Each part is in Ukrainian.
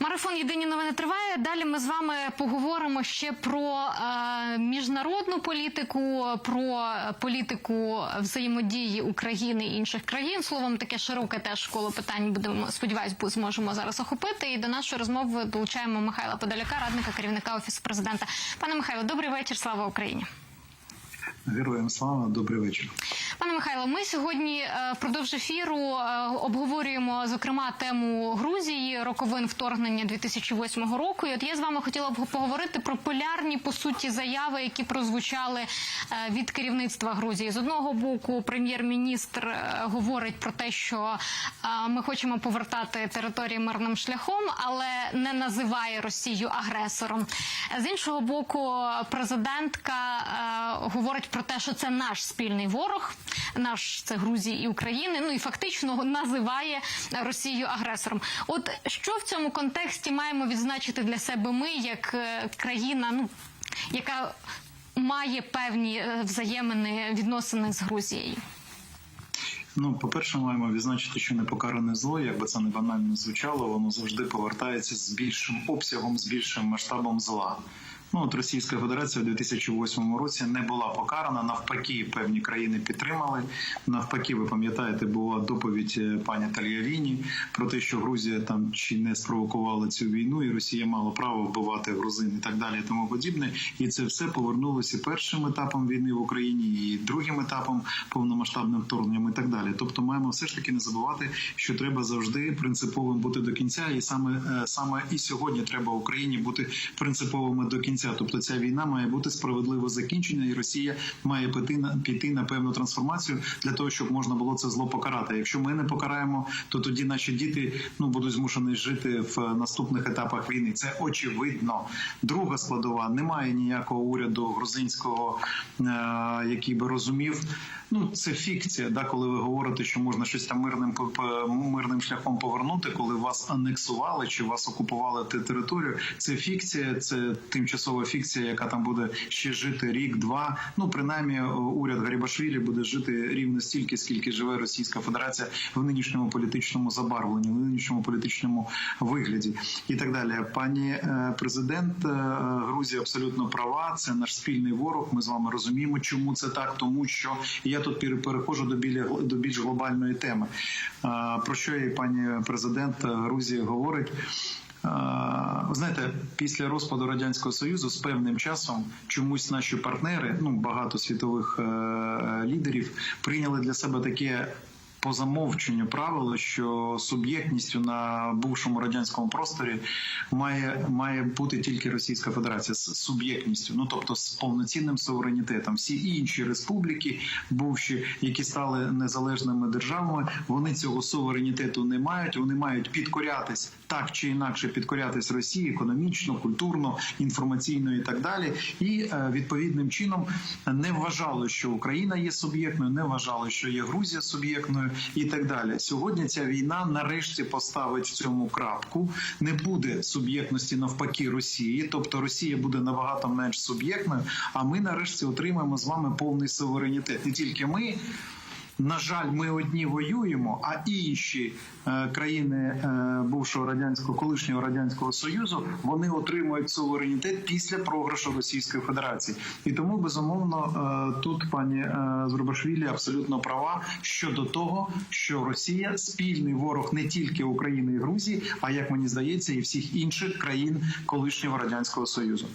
Марафон Єдині новини триває. Далі ми з вами поговоримо ще про е, міжнародну політику, про політику взаємодії України і інших країн. Словом, таке широке теж коло питань будемо сподіваюсь, зможемо зараз охопити. І до нашої розмови долучаємо Михайла Подоляка, радника керівника офісу президента. Пане Михайло, добрий вечір. Слава Україні. Героям слава, добрий вечір. Пане Михайло, ми сьогодні е, впродовж ефіру е, обговорюємо зокрема тему Грузії, роковин вторгнення 2008 року. І от я з вами хотіла б поговорити про полярні по суті заяви, які прозвучали е, від керівництва Грузії. З одного боку, прем'єр-міністр говорить про те, що ми хочемо повертати території мирним шляхом, але не називає Росію агресором. З іншого боку, президентка говорить про те, що це наш спільний ворог, наш це Грузії і України. Ну і фактично називає Росію агресором. От що в цьому контексті маємо відзначити для себе ми, як е, країна, ну яка має певні е, взаємини відносини з Грузією. Ну, по-перше, маємо відзначити, що непокаране зло, як би це не банально звучало, воно завжди повертається з більшим обсягом, з більшим масштабом зла. Ну, от Російська Федерація у 2008 році не була покарана. Навпаки, певні країни підтримали. Навпаки, ви пам'ятаєте, була доповідь е, пані Тальявіні про те, що Грузія там чи не спровокувала цю війну, і Росія мала право вбивати грузин і так далі, і тому подібне. І це все повернулося першим етапом війни в Україні, і другим етапом повномасштабним вторгненням, і так далі. Тобто, маємо все ж таки не забувати, що треба завжди принциповим бути до кінця, і саме е, саме і сьогодні треба Україні бути принциповими до кінця. Тобто, ця війна має бути справедливо закінчена, і Росія має піти на піти на певну трансформацію для того, щоб можна було це зло покарати. Якщо ми не покараємо, то тоді наші діти ну будуть змушені жити в наступних етапах війни. Це очевидно. Друга складова немає ніякого уряду грузинського, е, який би розумів. Ну це фікція. Да, коли ви говорите, що можна щось там мирним мирним шляхом повернути, коли вас анексували чи вас окупували те- територію. Це фікція, це тимчасова фікція, яка там буде ще жити рік-два. Ну принаймні, уряд Гарібашвілі буде жити рівно стільки, скільки живе Російська Федерація в нинішньому політичному забарвленні, в нинішньому політичному вигляді і так далі. Пані е, президент е, Грузії абсолютно права. Це наш спільний ворог. Ми з вами розуміємо, чому це так, тому що я тут пере- переходжу до біля до більш глобальної теми. Е, Про що і пані президент Грузії говорить? Е, знаєте, після розпаду радянського союзу з певним часом чомусь наші партнери, ну багато світових е, лідерів, прийняли для себе таке. По замовченню правило, що суб'єктністю на бувшому радянському просторі має має бути тільки Російська Федерація з суб'єктністю, ну тобто з повноцінним суверенітетом. Всі інші республіки, бувші, які стали незалежними державами, вони цього суверенітету не мають. Вони мають підкорятись так чи інакше підкорятись Росії економічно, культурно, інформаційно і так далі. І е, відповідним чином не вважали, що Україна є суб'єктною, не вважали, що є Грузія суб'єктною і так далі. Сьогодні ця війна нарешті поставить в цьому крапку. Не буде суб'єктності навпаки Росії, тобто Росія буде набагато менш суб'єктною. А ми нарешті отримаємо з вами повний суверенітет. Не тільки ми. На жаль, ми одні воюємо, а інші е, країни е, бувшого радянського колишнього радянського союзу вони отримують суверенітет після програшу Російської Федерації. І тому безумовно е, тут пані Зрубашвілі абсолютно права щодо того, що Росія спільний ворог не тільки України і Грузії, а як мені здається, і всіх інших країн колишнього радянського союзу.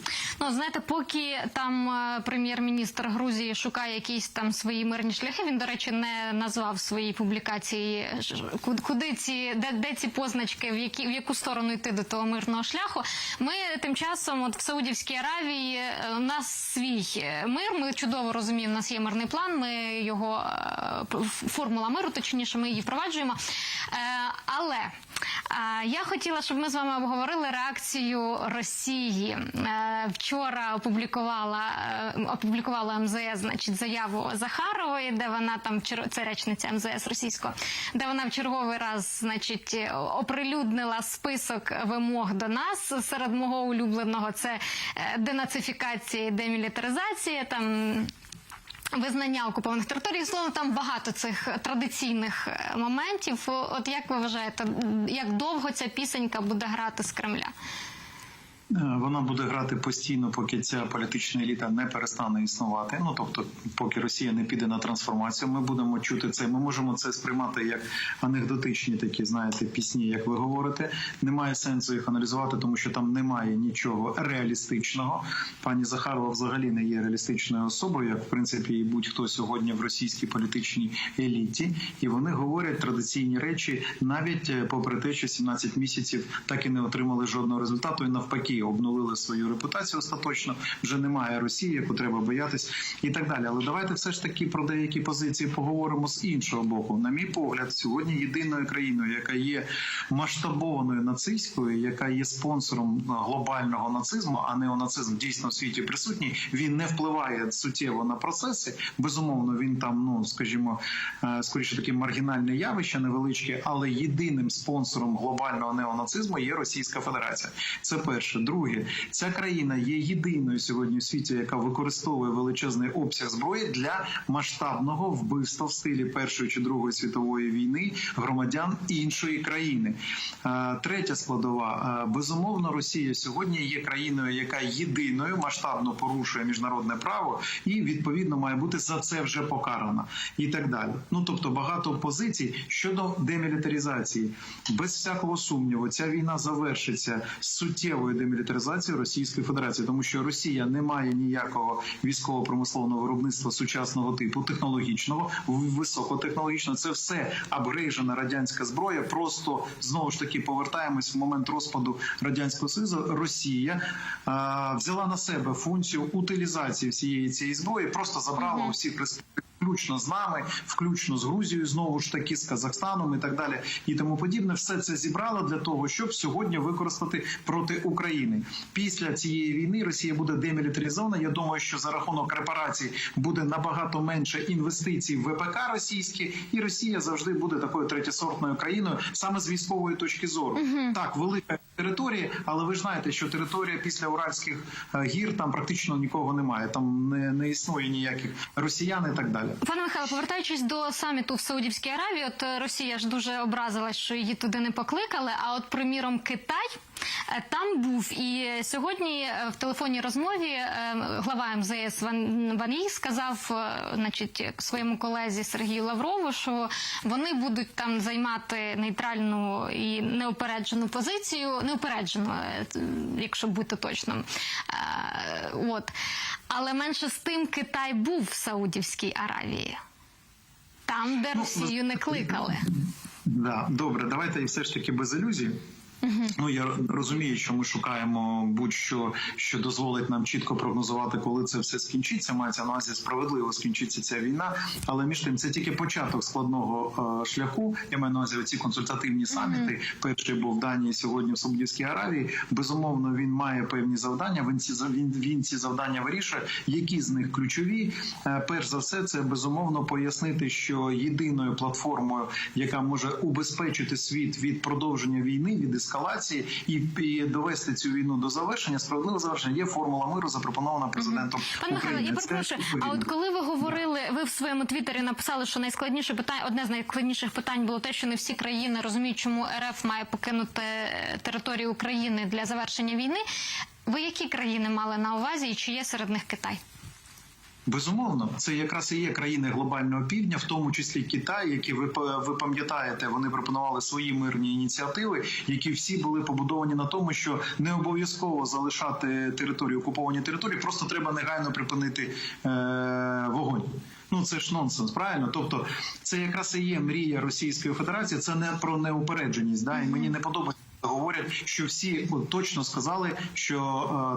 Ну знаєте, поки там прем'єр-міністр Грузії шукає якісь там свої мирні шляхи. Він, до речі, не назвав своїй публікації куди ці де, де ці позначки, в які в яку сторону йти до того мирного шляху. Ми тим часом, от в Саудівській Аравії, е, у нас свій е, мир. Ми чудово розуміємо, у нас є мирний план. Ми його е, формула миру, точніше, ми її впроваджуємо. Але я хотіла, щоб ми з вами обговорили реакцію Росії. Е, Вчора опублікувала е, опублікувала МЗС, значить, заяву Захарової, де вона там це речниця МЗС російського, де вона в черговий раз, значить, оприлюднила список вимог до нас. Серед мого улюбленого це е, денацифікація, і демілітаризація там. Визнання окупованих територій. Словом, там багато цих традиційних е, моментів. От як ви вважаєте, як довго ця пісенька буде грати з Кремля? Е, Вона буде грати постійно, поки ця політична еліта не перестане існувати. Ну тобто, поки Росія не піде на трансформацію, ми будемо чути це. Ми можемо це сприймати як анекдотичні такі, знаєте, пісні, як ви говорите. Немає сенсу їх аналізувати, тому що там немає нічого реалістичного. Пані Захарова взагалі не є реалістичною особою, як в принципі і будь-хто сьогодні в російській політичній еліті, і вони говорять традиційні речі, навіть е, попри те, що 17 місяців так і не отримали жодного результату, і навпаки обнулили свою репутацію остаточно. Вже немає Росії, яку треба боятись, і так далі. Але давайте все ж таки про деякі позиції поговоримо з іншого боку. На мій погляд, сьогодні єдиною країною, яка є масштабованою нацистською, яка є спонсором глобального нацизму, а неонацизм дійсно в світі присутній. Він не впливає суттєво на процеси. Безумовно, він там, ну скажімо, е, скоріше таке маргінальне явище, невеличке, але єдиним спонсором глобального неонацизму є Російська Федерація. Це перше. Друге, ця країна є єдиною сьогодні в світі, яка використовує величезний обсяг зброї для масштабного вбивства в стилі Першої чи Другої світової війни громадян іншої країни. Е, Третя складова Е, безумовно, Росія сьогодні є країною, яка єдиною масштабно порушує міжнародне право, і відповідно має бути за це вже покарана, і так далі. Ну тобто багато позицій щодо демілітаризації. Без всякого сумніву, ця війна завершиться суттєвою демілітаризацією Російської Федерації, тому що Росія не має ніякого військово-промислового виробництва сучасного типу, технологічного, високотехнологічного. Це все апгрейжена радянська зброя. Просто знову ж таки повертаємось в момент розпаду радянського союзу. Росія а, взяла на себе функцію утилізації всієї цієї зброї, просто забрала усі представники включно з нами, включно з Грузією, знову ж таки з Казахстаном і так далі, і тому подібне, все це зібрало для того, щоб сьогодні використати проти України. Після цієї війни Росія буде демілітаризована. Я думаю, що за рахунок репарацій буде набагато менше інвестицій в ВПК російські, і Росія завжди буде такою третєсортною країною, саме з військової точки зору. Так, велика територія, але ви ж знаєте, що територія після Уральських е, гір там практично нікого немає. Там не, не існує ніяких росіян і так далі. Пане Михайло, повертаючись до саміту в Саудівській Аравії, от е, Росія ж дуже образилась, що її туди не покликали. А от, приміром, Китай там був. І сьогодні е, в телефонній розмові е, глава МЗС Ван, Ван сказав, е, значить, своєму колезі Сергію Лаврову, що вони будуть там займати нейтральну і неупереджену позицію, неупереджену, е, якщо бути точним. Е, От. Але менше з тим Китай був в Саудівській Аравії, там, де Росію не кликали. Да, добре, давайте і все ж таки без ілюзій. Ну я розумію, що ми шукаємо будь-що, що дозволить нам чітко прогнозувати, коли це все скінчиться. Мається на увазі справедливо скінчиться ця війна. Але між тим це тільки початок складного е, шляху. Я маю на увазі ці консультативні саміти. Перший був в Данії сьогодні в Саудівській Аравії. Безумовно, він має певні завдання. Він ці він, він ці завдання вирішує. Які з них ключові? Е, перш за все, це безумовно пояснити, що єдиною платформою, яка може убезпечити світ від продовження війни, від ескалації і, і довести цю війну до завершення, справедливого завершення, є формула миру, запропонована президентом. Пане Михайло, я перепрошую. А от коли ви говорили, ви в своєму твіттері написали, що найскладніше питання, одне з найскладніших питань було те, що не всі країни розуміють, чому РФ має покинути е, територію України для завершення війни. Ви які країни мали на увазі, і чи є серед них Китай? Безумовно, це якраз і є країни глобального півдня, в тому числі Китай, які ви ви пам'ятаєте, вони пропонували свої мирні ініціативи, які всі були побудовані на тому, що не обов'язково залишати територію окуповані території, просто треба негайно припинити е- вогонь. Ну це ж нонсенс, правильно? Тобто, це якраз і є мрія Російської Федерації. Це не про неупередженість. Да, і мені не подобається. Говорять, що всі точно сказали, що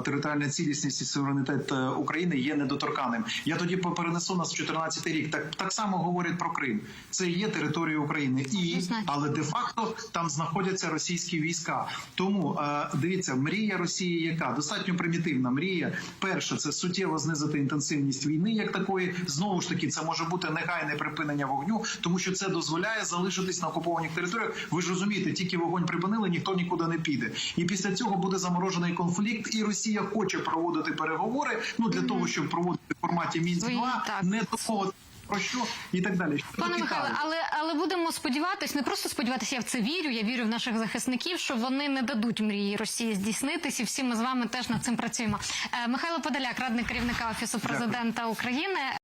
е, територіальна цілісність і суверенітет е, України є недоторканим. Я тоді перенесу нас в 14 рік. Так так само говорять про Крим. Це є територія України, і але де-факто там знаходяться російські війська. Тому е, дивіться, мрія Росії, яка достатньо примітивна мрія. Перше, це суттєво знизити інтенсивність війни, як такої. Знову ж таки, це може бути негайне припинення вогню, тому що це дозволяє залишитись на окупованих територіях. Ви ж розумієте, тільки вогонь припинили, ніхто нікуди не піде. І після цього буде заморожений конфлікт, і Росія хоче проводити переговори. Ну для того, щоб проводити в форматі мінськ 2 не того про що і так далі. Що Пане. Михайле, але але будемо сподіватись, не просто сподіватися, я в це вірю. Я вірю в наших захисників, що вони не дадуть мрії Росії здійснитись, і всі ми з вами теж над цим працюємо. Е, Михайло Подоляк, радник керівника офісу президента України.